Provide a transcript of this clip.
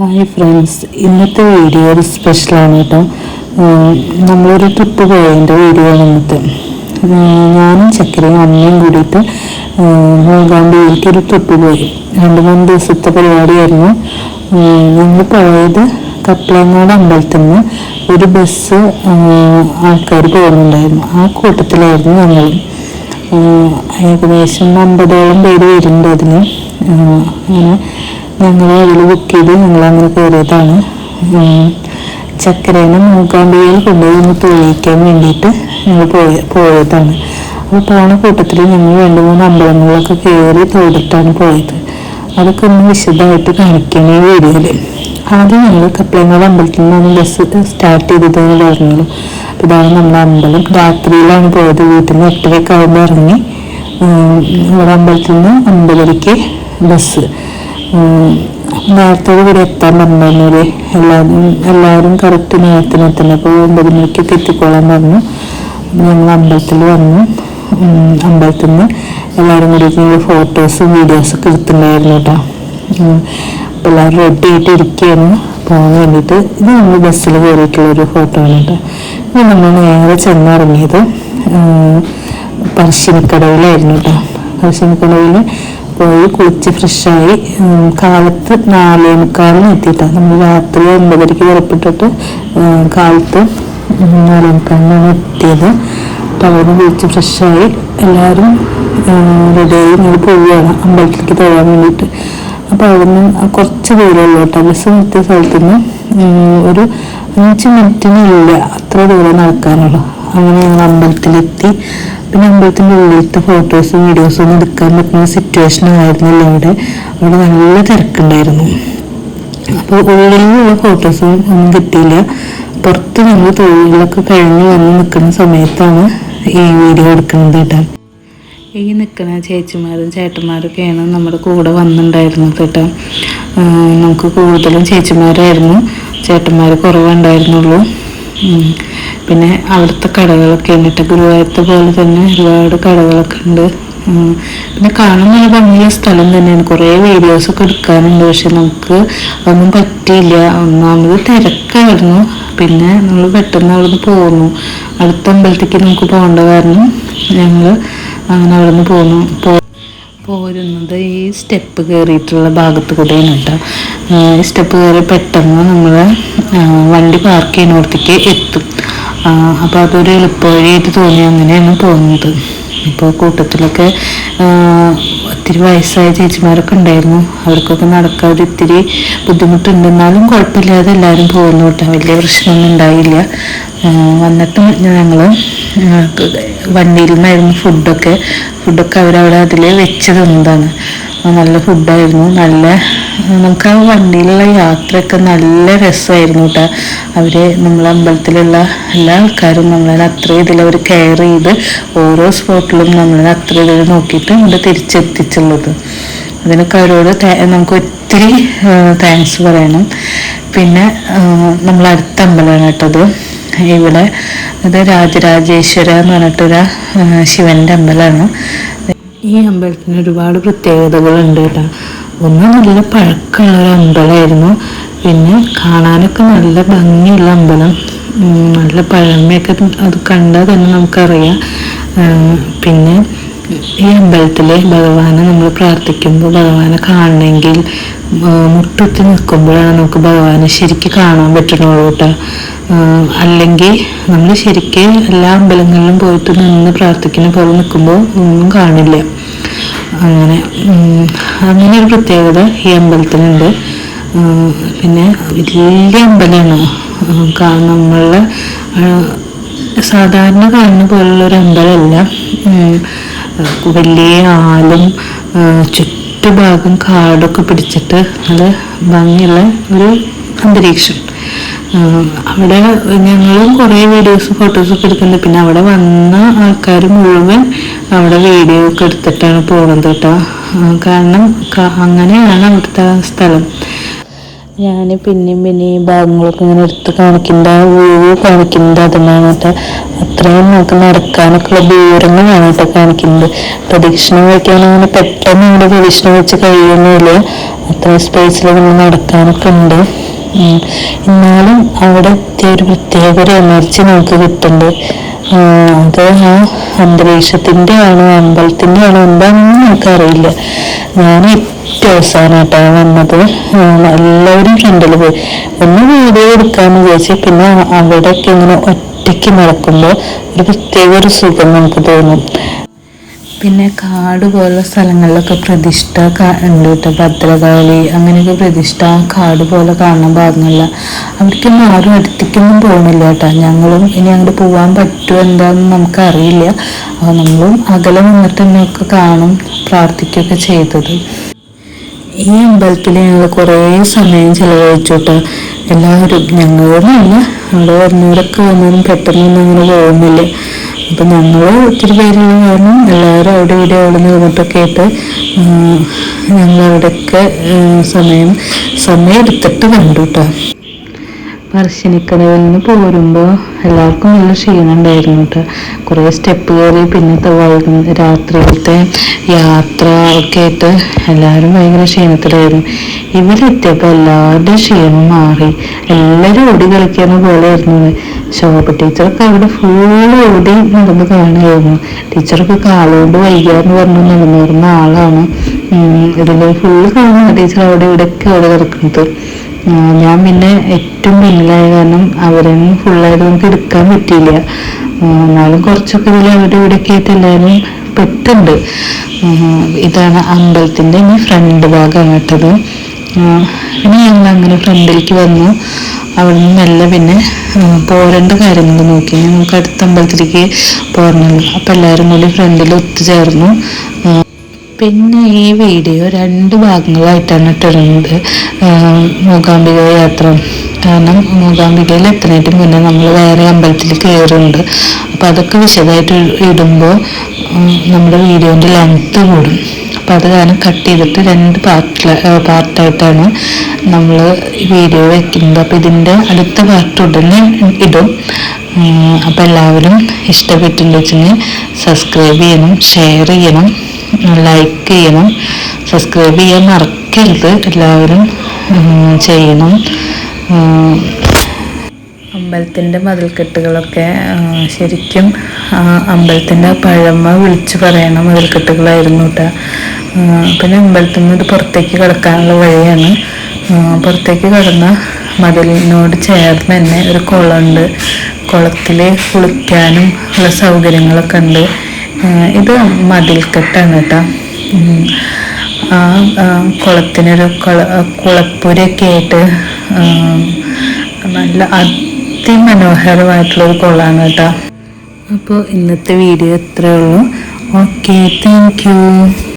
Hi friends ഇന്നത്തെ video ഒരു സ്പെഷ്യലാണ് കേട്ടോ. നമ്മളൊരു ട്രിപ്പ് പോയതിന്റെ വീഡിയോ ഉം, ഞാനും ചക്കരയും അമ്മയും കൂടിയിട്ട് മൂകാംബിയിലേക്ക് ഒരു ട്രിപ്പ് പോയി. രണ്ട് മൂന്ന് ദിവസത്തെ പരിപാടിയായിരുന്നു. ഞങ്ങൾ പോയത് കപ്പളങ്ങാട് അമ്പലത്തിൽ നിന്ന് ഒരു ബസ് ആൾക്കാർ പോകുന്നുണ്ടായിരുന്നു. ആ കൂട്ടത്തിലായിരുന്നു ഞങ്ങൾ ഏകദേശം അമ്പതോളം പേര് വരുന്നുണ്ട് അതിന്. അങ്ങനെ ഞങ്ങൾ ഇതിൽ ബുക്ക് ചെയ്ത് ഞങ്ങൾ അങ്ങനെ കയറിയതാണ് ചക്കരേനെ മൂക്കാമ്പികയിൽ കൊണ്ടുപോയി ഒന്ന് തൊഴിക്കാൻ വേണ്ടിയിട്ട് ഞങ്ങൾ പോയ പോയതാണ്. അപ്പോൾ പോണ കൂട്ടത്തിൽ ഞങ്ങൾ രണ്ട് മൂന്ന് അമ്പലങ്ങളിലൊക്കെ കയറി തൊഴിലിട്ടാണ് പോയത്. അതൊക്കെ ഒന്ന് വിശദമായിട്ട് കാണിക്കണേ വീഡിയോയിൽ ആദ്യം ഞങ്ങൾ കപ്പളങ്ങാട് അമ്പലത്തിൽ നിന്നാണ് ബസ് സ്റ്റാർട്ട് ചെയ്തതെന്ന് പറഞ്ഞത് അപ്പോൾ ഇതാണ് നമ്മുടെ അമ്പലം. രാത്രിയിലാണ് പോയത്. വീട്ടിൽ നിന്ന് എട്ടരക്കാവുമ്പോൾ ഇറങ്ങി നമ്മുടെ അമ്പലത്തിൽ നിന്ന് അമ്പലരയ്ക്ക് ബസ്. ഉം, നേരത്തെ ഇവിടെ എത്താൻ പറഞ്ഞിരുന്നത് എല്ലാവരും എല്ലാവരും കറക്റ്റ് നേരത്തിന് എത്തണം അപ്പോൾ ഒമ്പത് മണിക്കൊക്കെ എത്തിക്കോളാൻ പറഞ്ഞു. ഞങ്ങൾ അമ്പലത്തിൽ വന്നു. അമ്പലത്തിൽ നിന്ന് എല്ലാവരും കൂടി ഫോട്ടോസും വീഡിയോസൊക്കെ എടുത്തിട്ടുണ്ടായിരുന്നു കേട്ടോ. അപ്പോൾ എല്ലാവരും റെഡി ആയിട്ട് ഇരിക്കുകയായിരുന്നു പോകാൻ വേണ്ടിയിട്ട് ഇത് നമ്മൾ ബസ്സിൽ കയറിയിട്ടുള്ള ഒരു ഫോട്ടോ ആണ് കേട്ടോ. ഇത് നമ്മൾ നേരെ ചെന്നിറങ്ങിയത് പറശ്ശിനിക്കടവിലായിരുന്നു കേട്ടോ. പറശ്ശിനിക്കടവിൽ പോയി കുളിച്ച് ഫ്രഷായി കാലത്ത് നാലേ മുക്കാലിന് എത്തിയിട്ടാണ് നമ്മൾ രാത്രി ഒമ്പതരയ്ക്ക് പുറപ്പെട്ടിട്ട് കാലത്ത് നാലേ മുക്കാലിനാണ് എത്തിയത്. അപ്പോൾ അവിടെ കുളിച്ച് ഫ്രഷായി എല്ലാവരും റെഡിയായി ഞങ്ങൾ പോവുകയാണ്. അമ്പലത്തിലേക്ക് തൊഴാൻ വേണ്ടിയിട്ട്. അപ്പോൾ അവിടുന്ന് കുറച്ച് ദൂരമുള്ളൂ കേട്ടോ. ബസ് നിർത്തിയ സ്ഥലത്തുനിന്ന് ഒരു അഞ്ച് മിനിറ്റിനില്ല അത്ര ദൂരം നടക്കാനുള്ളൂ. അങ്ങനെ ഞങ്ങൾ അമ്പലത്തിലെത്തി. പിന്നെ അമ്പലത്തിന്റെ ഉള്ളിലത്തെ ഫോട്ടോസും വീഡിയോസും ഒന്നും എടുക്കാൻ പറ്റുന്ന സിറ്റുവേഷൻ ആയിരുന്നില്ല അവിടെ. അവിടെ നല്ല തിരക്കുണ്ടായിരുന്നു. അപ്പോൾ ഉള്ളിലുള്ള ഫോട്ടോസും ഒന്നും കിട്ടിയില്ല. പുറത്ത് നമ്മൾ തൊഴിലൊക്കെ കഴിഞ്ഞ് വന്ന് നിൽക്കുന്ന സമയത്താണ് ഈ വീഡിയോ എടുക്കുന്നത് കേട്ടോ. ഈ നിൽക്കുന്ന ചേച്ചിമാരും ചേട്ടന്മാരൊക്കെയാണ് നമ്മുടെ കൂടെ വന്നിട്ടുണ്ടായിരുന്നത് കേട്ടോ. നമുക്ക് കൂടുതലും ചേച്ചിമാരായിരുന്നു. ചേട്ടന്മാർ കുറവുണ്ടായിരുന്നുള്ളൂ. പിന്നെ അവിടുത്തെ കടകളൊക്കെ ഉണ്ട്. കേട്ടോ ഗുരുവായൂരത്തെ പോലെ തന്നെ ഒരുപാട് കടകളൊക്കെ ഉണ്ട്. പിന്നെ കാണാൻ നല്ല ഭംഗിയുള്ള സ്ഥലം തന്നെയാണ്. കുറേ വീഡിയോസൊക്കെ എടുക്കാനുണ്ട്. പക്ഷെ നമുക്ക് ഒന്നും പറ്റിയില്ല. ഒന്നാമത് തിരക്കായിരുന്നു. പിന്നെ നമ്മൾ പെട്ടെന്ന് അവിടുന്ന് പോന്നു. അടുത്ത അമ്പലത്തേക്ക് നമുക്ക് പോകേണ്ട കാരണം ഞങ്ങൾ അങ്ങനെ അവിടുന്ന് പോന്നു. പോരുന്നത് ഈ സ്റ്റെപ്പ് കയറിയിട്ടുള്ള ഭാഗത്ത് കൂടെയാണ് കേട്ടോ. ഈ സ്റ്റെപ്പ് കയറി പെട്ടെന്ന് നമ്മൾ വണ്ടി പാർക്ക് ചെയ്യുന്നിടത്തേക്ക് എത്തും. അപ്പോൾ അതൊരു എളുപ്പവഴിയായിട്ട് തോന്നി അങ്ങനെയാണ് തോന്നുന്നത് ഇപ്പോൾ കൂട്ടത്തിലൊക്കെ ഒത്തിരി വയസ്സായ ചേച്ചിമാരൊക്കെ ഉണ്ടായിരുന്നു. അവർക്കൊക്കെ നടക്കാതെ ഇത്തിരി ബുദ്ധിമുട്ടുണ്ടെന്നാലും കുഴപ്പമില്ലാതെ എല്ലാവരും പോകുന്നു കേട്ടോ. വലിയ പ്രശ്നമൊന്നും ഉണ്ടായില്ല. വന്നിട്ട് ഞങ്ങൾ വണ്ടിയിൽ നിന്നായിരുന്നു ഫുഡൊക്കെ. ഫുഡൊക്കെ അവരവിടെ അതിൽ വെച്ച് തന്നതാണ് നല്ല ഫുഡായിരുന്നു. നല്ല നമുക്ക് ആ വണ്ടിയിലുള്ള യാത്രയൊക്കെ നല്ല രസമായിരുന്നു കേട്ടോ അവർ നമ്മളെ അമ്പലത്തിലുള്ള എല്ലാ ആൾക്കാരും നമ്മളെ അത്ര ഇതിൽ അവർ കെയർ ചെയ്ത് ഓരോ സ്പോട്ടിലും നമ്മളെ അത്ര ഇതിൽ നോക്കിയിട്ട് ഇവിടെ തിരിച്ചെത്തിച്ചുള്ളത്. അതിനൊക്കെ അവരോട് നമുക്ക് ഒത്തിരി താങ്ക്സ് പറയണം. പിന്നെ നമ്മൾ അടുത്ത അമ്പലമാണ് കേട്ടത്. ഇവിടെ ഇത് രാജരാജേശ്വര എന്ന് പറഞ്ഞിട്ടൊരു ശിവന്റെ അമ്പലമാണ്. ഈ അമ്പലത്തിന് ഒരുപാട് പ്രത്യേകതകളുണ്ട് കേട്ടോ. ഒന്ന് നല്ല പഴക്കമുള്ള ഒരു അമ്പലമായിരുന്നു. പിന്നെ കാണാനൊക്കെ നല്ല ഭംഗിയുള്ള അമ്പലം. നല്ല പഴമയൊക്കെ അത് കണ്ടാൽ തന്നെ നമുക്കറിയാം. പിന്നെ ഈ അമ്പലത്തിലെ ഭഗവാനെ നമ്മൾ പ്രാർത്ഥിക്കുമ്പോൾ ഭഗവാനെ കാണണമെങ്കിൽ മുട്ടുത്തി നിൽക്കുമ്പോഴാണ് നമുക്ക് ഭഗവാനെ ശരിക്ക് കാണാൻ പറ്റണുള്ളൂ കേട്ടോ. അല്ലെങ്കിൽ നമ്മൾ ശരിക്ക് എല്ലാ അമ്പലങ്ങളിലും പോയിട്ട് നിന്ന് പ്രാർത്ഥിക്കുന്ന പോലെ നിൽക്കുമ്പോൾ ഒന്നും കാണില്ല. അങ്ങനെ അങ്ങനെ ഒരു പ്രത്യേകത ഈ അമ്പലത്തിനുണ്ട്. പിന്നെ വലിയ അമ്പലമാണ്. നമ്മളെ സാധാരണ കാണുന്ന പോലുള്ള ഒരു അമ്പലമല്ല. വലിയ ആലും ആ, ചുറ്റുഭാഗം കാടൊക്കെ പിടിച്ചിട്ട് നല്ല ഭംഗിയുള്ള ഒരു അന്തരീക്ഷം. അവിടെ ഞങ്ങളും കുറേ വീഡിയോസ് ഫോട്ടോസൊക്കെ എടുക്കുന്നുണ്ട് പിന്നെ അവിടെ വന്ന ആൾക്കാർ മുഴുവൻ അവിടെ വീഡിയോ ഒക്കെ എടുത്തിട്ടാണ് പോകുന്നത് കേട്ടോ. കാരണം അങ്ങനെയാണ് അവിടുത്തെ സ്ഥലം. ഞാൻ പിന്നെയും പിന്നെയും ഭാഗങ്ങളൊക്കെ ഇങ്ങനെ എടുത്ത് കാണിക്കേണ്ട വ്യൂ കാണിക്കുന്നത് അതെല്ലാം കേട്ടോ. അത്രയും നമുക്ക് നടക്കാനൊക്കെ ഉള്ള ദൂരങ്ങളാണ് കേട്ടോ കാണിക്കുന്നത്. പ്രദക്ഷിണം വയ്ക്കാൻ അങ്ങനെ പെട്ടെന്ന് നമ്മുടെ പ്രദക്ഷിണം വെച്ച് കഴിയുന്നില്ല. അത്രയും സ്പേസിൽ നമ്മൾ നടക്കാനൊക്കെ ഉണ്ട്. എന്നാലും അവിടെ എത്തിയ ഒരു പ്രത്യേക ഒരു എനർജി നമുക്ക് കിട്ടുന്നുണ്ട്. അത് ആ അന്തരീക്ഷത്തിന്റെ ആണോ അമ്പലത്തിന്റെ ആണോ എന്താണെന്ന് നമുക്കറിയില്ല ഞാൻ അവസാനമായിട്ടാണ് വന്നത്. എല്ലാവരും ഫ്രണ്ടിൽ പോയി. ഒന്ന് വീഡിയോ എടുക്കാമെന്ന് വിചാരിച്ചു പിന്നെ അവിടെയൊക്കെ ഇങ്ങനെ ഒറ്റയ്ക്ക് നടക്കുമ്പോൾ ഒരു പ്രത്യേക ഒരു സുഖം നമുക്ക് തോന്നും. പിന്നെ കാട് പോലുള്ള സ്ഥലങ്ങളിലൊക്കെ പ്രതിഷ്ഠ ഉണ്ട് കേട്ടോ? ഭദ്രകാളി അങ്ങനെയൊക്കെ പ്രതിഷ്ഠ കാട് പോലെ കാണാൻ പാടുന്നില്ല. അവിടേക്കൊന്നും ആരും അടുത്തേക്കൊന്നും പോകണില്ല കേട്ടോ. ഞങ്ങളും ഇനി അങ്ങോട്ട് പോകാൻ പറ്റുമോ എന്താണെന്ന് നമുക്കറിയില്ല. നമ്മളും അകലെ നിന്നിട്ട് തന്നെയൊക്കെ കാണും പ്രാർത്ഥിക്കുകയൊക്കെ ചെയ്തത്. ഈ അമ്പലത്തിൽ ഞങ്ങൾ കുറേ സമയം ചിലവഴിച്ചു കേട്ടോ എല്ലാവരും ഞങ്ങളൊന്നുമില്ല അവിടെ വരുന്നവരൊക്കെ വന്നാലും പെട്ടെന്നൊന്നും അങ്ങനെ പോകുന്നില്ല. അപ്പം ഞങ്ങൾ ഒത്തിരി പേരുള്ള കാരണം എല്ലാവരും അവിടെ ഇവിടെ അവിടെ നിന്നിട്ടൊക്കെ ആയിട്ട് ഞങ്ങൾ അവിടെയൊക്കെ സമയം സമയം എടുത്തിട്ട് കണ്ടു കേട്ടോ പറശ്ശിനിക്കടവിൽ പോരുമ്പോൾ എല്ലാവർക്കും നല്ല ക്ഷീണം ഉണ്ടായിരുന്നു കേട്ടോ കുറേ സ്റ്റെപ്പ് കയറി പിന്നത്തെ വൈകുന്ന രാത്രിയിലത്തെ യാത്ര ഒക്കെ ആയിട്ട് എല്ലാവരും ഭയങ്കര ക്ഷീണത്തിലായിരുന്നു. ഇവരെത്തിയപ്പോൾ എല്ലാവരുടെയും ക്ഷീണം മാറി. എല്ലാവരും ഓടി കളിക്കുന്ന പോലെ ആയിരുന്നു ശോഭ ടീച്ചറൊക്കെ അവിടെ ഫുള്ള് ഓടി നടന്ന് കാണുമായിരുന്നു ടീച്ചറൊക്കെ കാലുകൊണ്ട് വൈകാന്ന് പറഞ്ഞു നടന്നു വരുന്ന ആളാണ് ഇതിൽ ഫുള്ള് കാണുന്ന ടീച്ചർ അവിടെ ഇവിടെയൊക്കെ അവിടെ കിടക്കുന്നത് ഞാൻ പിന്നെ ഏറ്റവും പിന്നിലായ കാരണം അവരൊന്നും ഫുള്ളായിട്ട് നമുക്ക് എടുക്കാൻ പറ്റിയില്ല. എന്നാലും കുറച്ചൊക്കെ ഇതിൽ അവിടെ ഇവിടെയൊക്കെ ആയിട്ട് എല്ലാവരും പെട്ടുണ്ട്. ഇതാണ് അമ്പലത്തിന്റെ ഇനി ഫ്രണ്ട് ഭാഗമാണ് കേട്ടത്. പിന്നെ ഞങ്ങൾ അങ്ങനെ ഫ്രണ്ടിലേക്ക് വന്നു. അവിടെ നിന്ന് മെല്ലെ പിന്നെ പോരണ്ട കാര്യങ്ങൾ നോക്കി. നമുക്ക് അടുത്ത അമ്പലത്തിലേക്ക് പോരണല്ലോ അപ്പം എല്ലാവരും കൂടി ഫ്രണ്ടിൽ ഒത്തുചേർന്നു. പിന്നെ ഈ വീഡിയോ രണ്ട് ഭാഗങ്ങളായിട്ടാണ് ഇട്ടിരുന്നത് മൂകാംബിക യാത്ര. കാരണം മൂകാംബികയിൽ എത്തുന്നതിന് മുന്നേ നമ്മൾ വേറെ അമ്പലത്തിൽ കയറുന്നുണ്ട്. അപ്പം അതൊക്കെ വിശദമായിട്ട് ഇടുമ്പോൾ നമ്മുടെ വീഡിയോന്റെ ലെങ്ത്ത് കൂടും. അപ്പം അത് കാരണം കട്ട് ചെയ്തിട്ട് രണ്ട് പാർട്ടിലെ പാർട്ടായിട്ടാണ് നമ്മൾ വീഡിയോ വെക്കുന്നത്. അപ്പം ഇതിന്റെ അടുത്ത പാർട്ട് ഉടനെ ഇടും. അപ്പോൾ എല്ലാവരും ഇഷ്ടപ്പെട്ടിട്ടുണ്ടെങ്കിൽ സബ്സ്ക്രൈബ് ചെയ്യണം ഷെയർ ചെയ്യണം. ലൈക്ക് ചെയ്യണം. സബ്സ്ക്രൈബ് ചെയ്യാൻ മറക്കരുത്. എല്ലാവരും ചെയ്യണം. അമ്പലത്തിന്റെ മതിൽക്കെട്ടുകളൊക്കെ ശരിക്കും അമ്പലത്തിന്റെ പഴമ വിളിച്ചു പറയണ മതിൽക്കെട്ടുകളായിരുന്നു കേട്ടോ പിന്നെ അമ്പലത്തിൽ നിന്ന് ഇത് പുറത്തേക്ക് കിടക്കാനുള്ള വഴിയാണ്. പുറത്തേക്ക് കിടന്ന മതിലിനോട് ചേർന്ന് തന്നെ ഒരു കുളമുണ്ട്. കുളത്തിൽ കുളിക്കാനും ഉള്ള സൗകര്യങ്ങളൊക്കെ ഉണ്ട്. ഇത് മതിൽക്കെട്ടാണ് കേട്ടോ. ആ കുളത്തിനൊരു കുള കുളപ്പുരയൊക്കെ ആയിട്ട് നല്ല അതിമനോഹരമായിട്ടുള്ളൊരു കുളമാണ് കേട്ടോ. അപ്പോൾ ഇന്നത്തെ വീഡിയോ ഇത്രയേ ഉള്ളൂ. Okay thank you